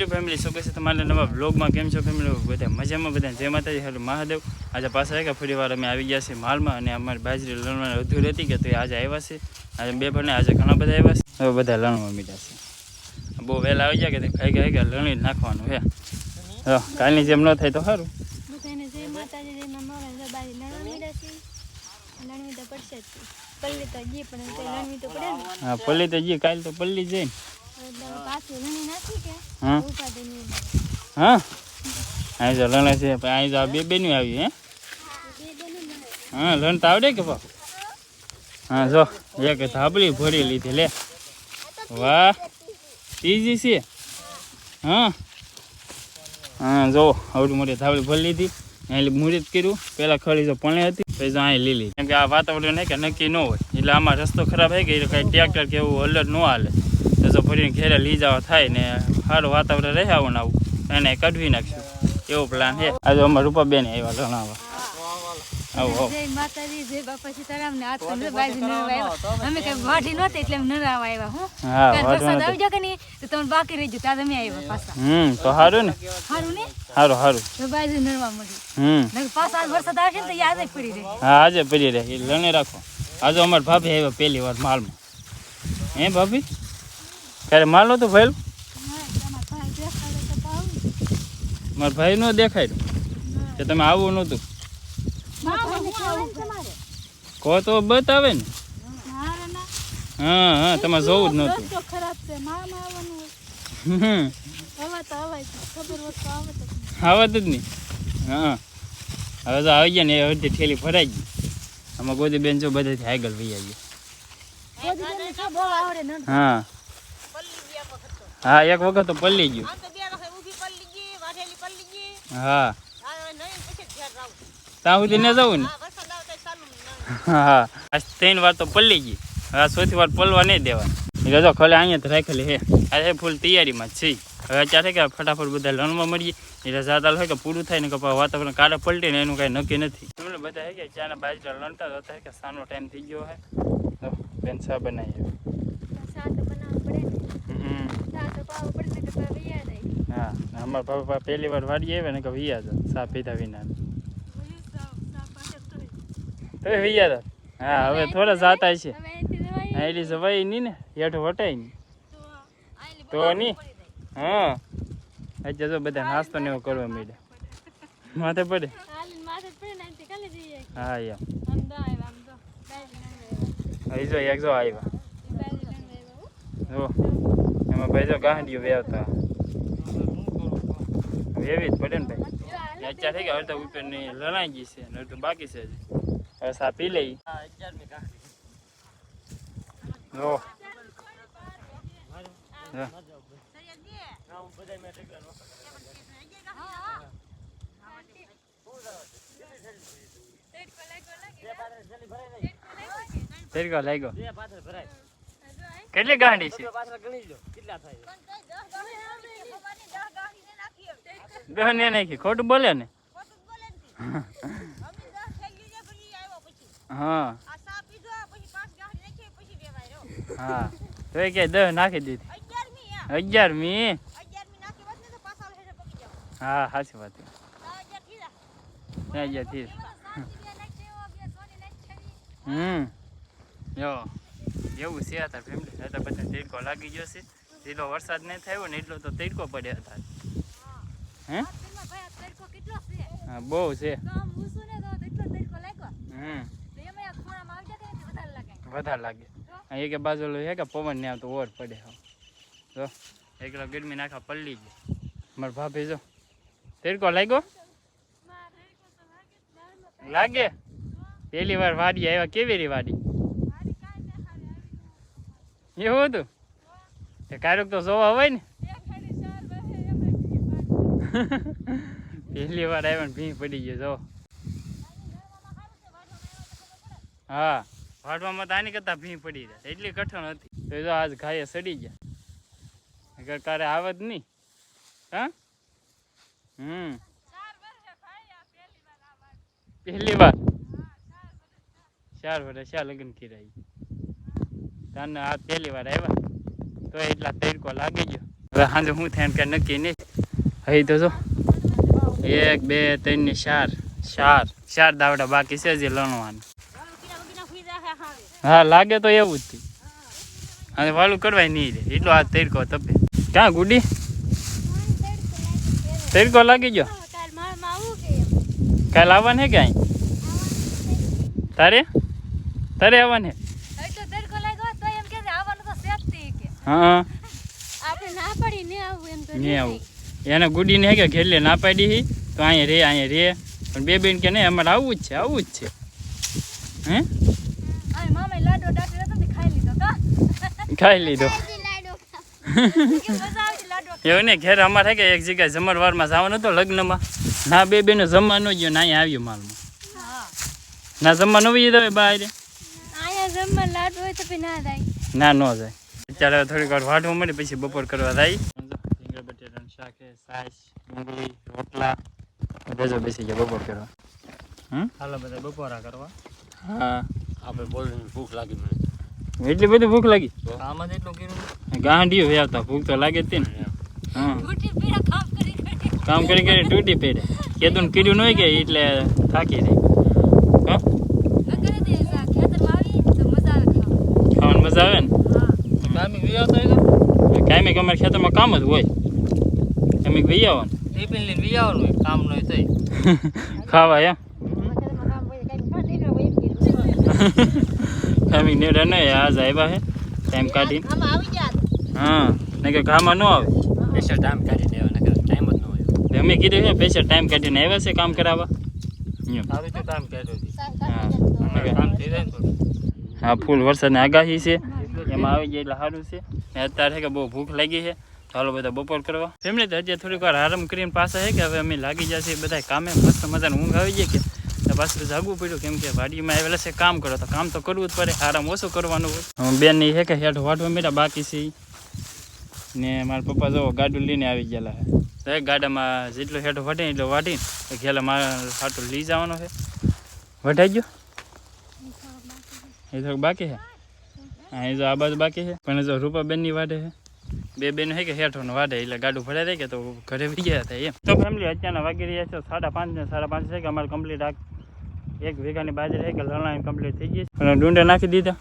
YouTube family શું કહેશે તમારા નવા બ્લોગમાં કેમ છો ફેમિલી બધા મજામાં બધા જય માતાજી. હેલો મહાદેવ. આજે પાછા આવ્યા ફરી વાર અમે આવી ગયા છીએ માલમાં અને અમારી બાજરી લણવાની અધૂર હતી કે તો આજે આવ્યા છે. આજે બે ભણે આજે ઘણા બધા આવ્યા છે. હવે બધા લણવા મીઠા છે. બહુ વહેલા આવી ગયા કે ખાઈ ગયા ગયા લણી નાખવાનું હે હા કાલની જેમ ન થાય તો સારું. હા પલ્લી તો જઈએ કાલ તો પલ્લી જઈ હા? હા? અહીં જો લણે છે અહીં જો બે બેનું આવી, હે? હા લણતા આવડે કે ભાવ? હા, જો, એક ધાબળી ભરી લીધી, લે. વાહ, ત્રીજી છે? હા? હા, જો, આવડી મોટી ધાબળી ભરી લીધી. અહીં મુહૂર્ત કર્યું. પહેલાં ખડી જો પણે હતી, પછી અહીં લીલી. કેમ કે આ વાતાવરણ નહીં કે નક્કી ન હોય. એટલે આમાં રસ્તો ખરાબ થઈ ગયો કાંઈ ટ્રેક્ટર કે એવું અલર્ટ ન હાલે. તો જો ભરીને ઘેરે લઈ જવા થાય ને સારું વાતાવરણ રહે આવું આવું. એને કઢવી નાખશું. એવો પ્લાન છે. આજે અમારા રૂપાબેન આવ્યા લણાવવા આવું આવું. જય માતાજી જય બાપા સીતારામ ને આજ પડી રહે. હા આજે પડી રહે. એ લણે રાખો. આજે અમારા ભાભી આવ્યા પહેલી વાર માલમાં. હે ભાભી? ક્યારે માલ નતું ફેલ મારા ભાઈ નો દેખાય કે તમે આવું નહોતું. કહો તો બતાવે ને. હા હા તમારે જોવું જ નહોતું. ખરાબ છે મામા આવવાનું હમ. હવે તો હવે ખબર હોત તો આવે તો આવત જ નહીં. હા. હવે તો આવી ગયા ને એ અડધી ઠેલી ફરાઈ ગઈ. આમાં ગોદી બેન જો બધાથી આગળ આવી ન હા. હા એક વખત તો પલ્લી ગયું. હા. ત્યાં સુધી ન જવું ને? હા આ ત્રણ વાર તો પલ્લી ગઈ. હવે આ ચોથી વાર પલવા નહીં દેવા એટલે જો ખલે અહીંયા રાખેલી હે આ છે ફૂલ તૈયારીમાં છે. હવે ક્યારે કે ફટાફટ બધા લણવા મળીએ. એટલે જાતાલ હોય કે પૂરું થાય ને કે વાતાવરણ કાળે પલટી ને એનું કાંઈ નક્કી નથી. તમને બધા હે કે ચાના બાજરા લણતા હતા કે સાનો ટાઈમ થઈ ગયો હે? તો બેન સા બનાવી શાક બનાવવું પડે ને હમ શાક પાવું પડે ને કે પછી યાદ આવી હા અમારા પપ્પા પહેલી વાર વાડી આવ્યા ને કે વૈયા હતા, સા પીધા વિના. તો વૈયા હતા? હા, હવે થોડા જાતા છે એટલી સવાઈ નહીં ને હેઠ વટાય નહીં તો નહીં હા. અત્યારે જો બધા નાસ્તો ને એવું કરવા માંડ્યા. માથે પડે? હા આમ અહીં જો એક જો આવ્યા. જો, એમાં ભાઈ જો ગાંડીઓ વેવતા વેવી જ પડે ને ભાઈ. અત્યારે થઈ ગયા અડધા ઉપરની લણાઈ ગઈ છે અડધું બાકી છે. હવે સા પી લઈ. લાગ્યો. કેટલી ગાંડી છે? દહ ને નાખી ખોટું બોલે ને? હા. હા. તો એ કે દહ નાખી દીધી. અગિયાર મી હા સાચી વાત. અગિયારથી હમ. જો એવું છે હતા ફેમિલી હતા બધા તીડકો લાગી ગયો છે. વરસાદ નહીં થયો ને એટલો તો તીડકો પડ્યા હતા હે? હા, બહુ છે. વધારે લાગે. એક બાજુ છે કે પવન ને આવતો ઓર પડે. જો, એકલો ગરમી નાખા પલ્લી ગયો. મારા ભાભી જો. તીડકો લાગ્યો? લાગે? પેલી વાર વાડી આવ્યા. કેવી રી વાડી? એવું હતું? કારક તો જોવા હોય ને. પહેલી વાર આવ્યો ને ભીં પડી ગયો, જો. હા, વાડવામાં તો આની કરતા ભીં પડી જાય. એટલી કઠણ હતી. તો જો આજ ઘાયે સડી ગયા. અગર કારે આવે જ નહીં. હા? હમ. પહેલી વાર? ચાર વર્ષ ચાર લગ્ન કર્યા તને આ પહેલી વાર આવ્યા? તો એટલા તડકો લાગી ગયો. હવે સાંજે હું થાય એમ કે નક્કી નહીં. હવે તો જો. એક બે ત્રણ ને ચાર. ચાર. ચાર દાવડા બાકી છે જે લણવાનું. હા લાગે તો એવું જ થયું અને વાલું કરવાય નહીં રે. એટલો આ તડકો તપે. ક્યાં ગુડી? તડકો લાગી ગયો? કાલ આવવાનું હે કે અહીં તારે? તારે આવવાનું હે? હા. આપણે ના પડી ને આવું એમ તો નહીં આવું. એને ગુડીને હે કે ઘેરલે ના પાડી હી તો અહીંયા રે અહીંયા રે. પણ બે બેન કે નહીં અમારે આવવું જ છે આવવું જ છે. હે? ખાઈ લીધો એવું ને ઘેર અમારે હે કે એક જગ્યાએ જમણવારમાં જવાનું હતું લગ્નમાં. ના બે બેનો જમવાનું ગયો ના અહીંયા આવ્યું માલમાં. ના જમવા ન વહી તમે બહાર. ના ના ન જાય. અત્યારે થોડીક વાર વાઢવું મળે પછી બપોર કરવા જાય. શાક છે સાસ ડુંગળી રોટલા બધા જો બેસી ગયા બપોર કરવા હમ હાલો બધા બપોરા કરવા હા આપણે બોલીને ભૂખ લાગી મને એટલી બધી ભૂખ લાગી આમાં જ એટલું કર્યું ગાંડીઓ વ્યાવતા ભૂખ તો લાગે જ તે ને હા ઉઠી પીડા કામ કરી કરી કામ કરી કરી તૂટી પડે કેતું ને કીધું ન હોય કે એટલે થાકી રહી હા અગર તે જા ખેતરમાં આવી તો મજા આવે ખાવા ખાવાની મજા આવે ને હા કામી વિયાવતા હોય કાંઈ અમારે ખેતરમાં કામ જ હોય તમે વહી આવો ને. ટિફિન લઈને વિયાવવાનું હોય કામ નહીં થઈ. ખાવા એમ? કાઢી ને હોય આ જાયબા નેડા નહીં આજ આવ્યા હે ટાઈમ કાઢીને. આમાં આવી જા હા ને કે ઘામાં ન આવે. સ્પેશિયલ ટાઈમ કાઢીને આવ્યા નકર ટાઈમ જ ન હોય. અમે કીધું છે પૈસા ટાઈમ કાઢીને આવ્યા છે કામ કરાવવા. અહીંયા આવી તો કાઢ્યો કામ થઈ જાય ને હા ફૂલ વરસાદની આગાહી છે. એમાં આવી જાય એટલે સારું છે. અત્યારે કે બહુ ભૂખ લાગી છે. ચાલો બધા બપોર કરવા. ફેમિલી, તો અત્યારે થોડીક વાર આરામ કરીને પાછા છે કે હવે અમે લાગી જશે બધા કામે. મસ્ત મજાનું ઊંઘ આવી જાય કે. તો પાછું જાગવું પડ્યું કેમ કે વાડીમાં આવેલા છે કામ કરો તો કામ તો કરવું જ પડે. આરામ ઓછું કરવાનું હોય. હવે બેનની છે કે હેઠ વાટવા મેળા બાકી છે ઈ. ને મારા પપ્પા જો ગાડું લઈને આવી ગયેલા છે તો એ ગાડામાં જેટલું હેઠું વટે એટલું વાટીને તો ઘેલા મારા હાટું લઈ જવાનો છે વટાઈ ગયો? એ થોડુંક બાકી છે હા, એ જો આ બાજુ બાકી છે પણ જો રૂપાબેનની વાડે છે બે બેન હે કે હેઠોનો વાડે એટલે ગાડું ભરાઈ રહે કે તો ઘરે બી ગયા હતા એમ. તો ફેમિલી અત્યારના વાગી રહ્યા છે સાડા પાંચ ને સાડા પાંચ છે કે અમારે કમ્પ્લીટ આ એક વીઘાની બાજરી છે કે લણાઈ કમ્પ્લીટ થઈ ગઈ છે. અને ડુંડા નાખી દીધા.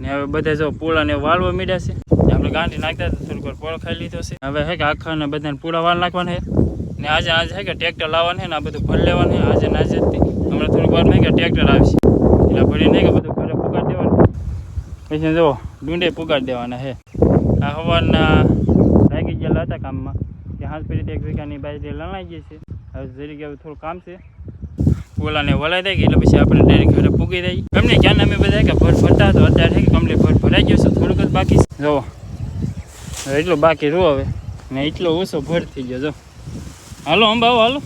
ને હવે બધા જો પૂળા ને વાળવા મીડ્યા છે. આપણે ગાંઠી નાખતા હતા, થોડીક વાર પોળો ખાઈ લીધો છે. હવે હે કે આખા ને બધાને પૂળા વાળ નાખવાના છે. ને આજે આજે હે કે ટ્રેક્ટર લાવવાનું છે ને આ બધું ભરી લેવાનું છે. આજે ને આજે. હમણાં થોડીક વાર કે ટ્રેક્ટર આવશે. એટલે ભરીને કે બધું ઘરે પુગાડી દેવાનું. પછી જો ડુંડે પુગાડી દેવાના છે આ હવારના લાગી ગયેલા હતા કામમાં. ત્યાં હાથ પીડી એક વીઘાની બાજરી લણાઈ ગઈ છે. હવે જરીક હવે થોડું કામ છે. ઓલાને વલાઈ દે એટલે પછી આપણે ડાયરેક્ટ ઘરે પૂગી દઈએ. એમને ક્યાં અમે બધા કે ભર ભરતા તો અત્યારે કે કમ્પ્લીટ ભર ભરાઈ ગયો છે થોડુંક જ બાકી છે. જો હવે એટલું બાકી રહો હવે. ને એટલો ઓછો ભર થઈ ગયો જો. હાલો અંબાવો હાલો.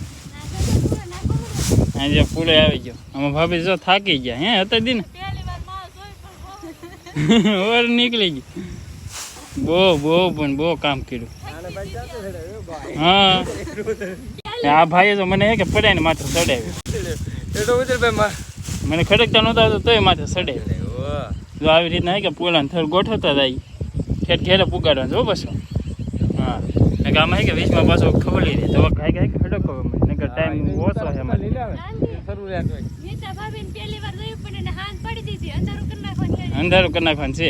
આજે ફૂલે આવી ગયો. આમાં ભાભી જો થાકી ગયા. હે હતા દી ને ઓર નીકળી ગઈ બહુ બહુ પણ બહુ કામ કર્યું. હા. આ ભાઈએ તો મને હે કે પડાય ને માથે ચડાવ્યું. મને ખડકતા નહોતા આવતું તોય માથે ચડાવ્યું. જો આવી રીતના કે પોલાને થોડું ગોઠવતા જાય. ઠેઠ ઘેરે પુગાડવાનું જો પાછું. હા. ને કે આમાં હે વીસમાં પાછો ખબર લઈ તો ખાઈ ખાઈ ખડકો નકર ટાઈમ ઓછો છે અમારે પડી અંધારું કરી નાખવાનું છે.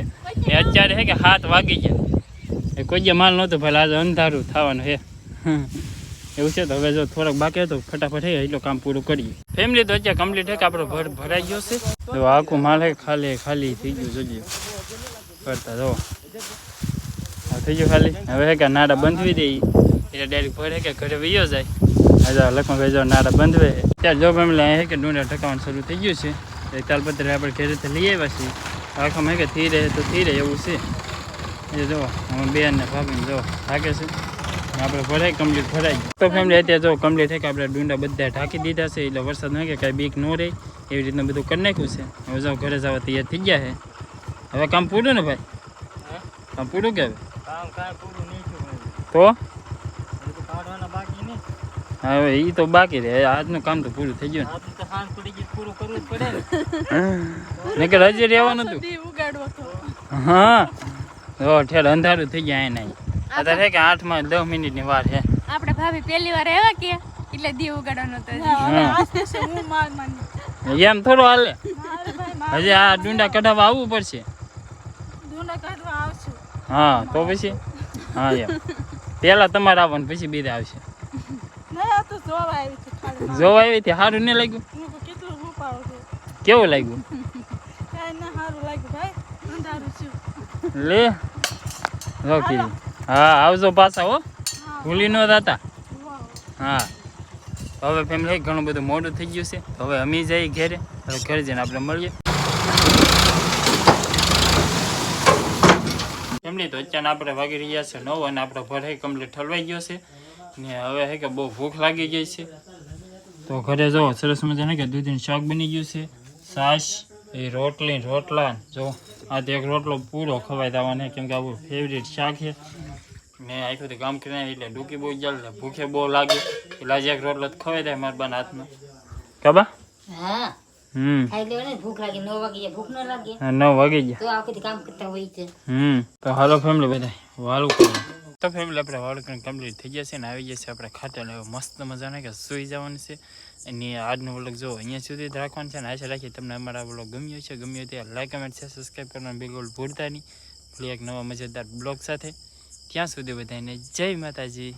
એ અત્યારે હે કે હાથ વાગી ગયા. એ કોઈ જે માલ નહોતો ભલે આજે અંધારું થવાનું છે એવું છે તો હવે જો થોડોક બાકી હતો, ફટાફટ હે, એટલું કામ પૂરું કરીએ. ફેમિલી તો અત્યારે કમ્પ્લીટ છે કે આપણો ભર ભરાઈ ગયો છે? તો આખું માલ હે ખાલી ખાલી થઈ ગયું જોઈએ કરતા જો થઈ ગયું ખાલી? હવે હે કે નાડા બંધવી દે એટલે ડાયરેક્ટ ભરે કે ઘરે વયો જાય. આજે લખમાં જો નાડા બંધવે. અત્યારે જો ફેમિલી અહીં હે કે ડુંડા ટકાવાનું શરૂ થઈ ગયું છે. એ તાલપત્ર આપણે ઘરેથી લઈ આવ્યા છીએ. આખામાં મેં કે થઈ રહે તો થઈ રહે એવું છે. એ જો અમે બેન ને ભાભીને જો થાકે છે. આપણે ભરાય કમ્પ્લીટ ભરાઈ તો ફેમિલી અત્યારે જો કમ્પ્લીટ થાય કે આપણે ડુંડા બધા ઢાંકી દીધા છે એટલે વરસાદ ન કે કાંઈ બીક ન રહે. એવી રીતના બધું કરી નાખ્યું છે. હવે જો ઘરે જવા તૈયાર થઈ ગયા છે. હવે કામ પૂરું ને ભાઈ? કામ પૂરું કે તો? હવે એ તો બાકી રહે. આજનું કામ તો પૂરું થઈ ગયું ગઈ. પૂરું કરવું પડે ને. કે હજી રહેવાનું હતું. હા. જો ઠેર અંધારું થઈ ગયા એના અત્યારે છે કે આઠમાં દસ મિનિટની વાર છે. આપણે ભાભી પહેલી વાર આવ્યા કે એટલે દીવ ઉગાડવાનો હતો એમ થોડો હાલે. હજી આ ડુંડા કઢાવવા આવવું પડશે. હા તો પછી? હા એમ. પેલા તમારે આવવાનું પછી બીજા આવશે. જોવા આવી હતી સારું નહીં લાગ્યું? કેવું લાગ્યું? લે ઓકે હા આવજો પાછા હો. ભૂલી ન થતા હા. હવે ફેમિલી ઘણું બધું મોડું થઈ ગયું છે. હવે અમે જઈએ ઘેરે. હવે ઘરે જઈને આપણે મળીએ. ફેમિલી તો અત્યારે આપણે વાગી રહ્યા છે નવ અને આપણો ભરાઈ કમ્પ્લીટ ઠલવાઈ ગયો છે. ને હવે હે કે બહુ ભૂખ લાગી ગઈ છે. તો ઘરે જો સરસ મજાને કે દૂધીનું શાક બની ગયું છે. છાશ એ રોટલી રોટલા જો આ એક રોટલો પૂરો ખવાય દેવાનો કેમ કે આપણું ફેવરિટ શાક છે. મેં આખું તો કામ કરીને એટલે ડૂકી બહુ જલ ને ભૂખે બહુ લાગે એટલે આજે એક રોટલો ખવાય દે મારા બાના હાથમાં. કાબા? હા. હમ. ભૂખ લાગે નવ વાગે ભૂખ ન લાગે. નવ વાગી તો આખું કામ કરતા હોય છે. હમ. તો હાલો ફેમિલી બધા વાલું કરીએ તો આપણે વાળકણ કમ્પ્લીટ થઈ જશે ને આવી જશે આપણે ખાટલ હવે મસ્ત મજાના કે સુઈ જવાનું છે. અને આજનો વ્લોગ જો અહીંયા સુધી જ રાખવાનું છે ને આશા રાખીએ તમને અમારા વ્લોગ ગમ્યો છે. ગમ્યો તે લાઈક કમેન્ટ છે સબસ્ક્રાઈબ કરવાનું બિલકુલ ભૂલતા નહીં. ફરી એક નવા મજેદાર બ્લોગ સાથે. ત્યાં સુધી બધાને જય માતાજી.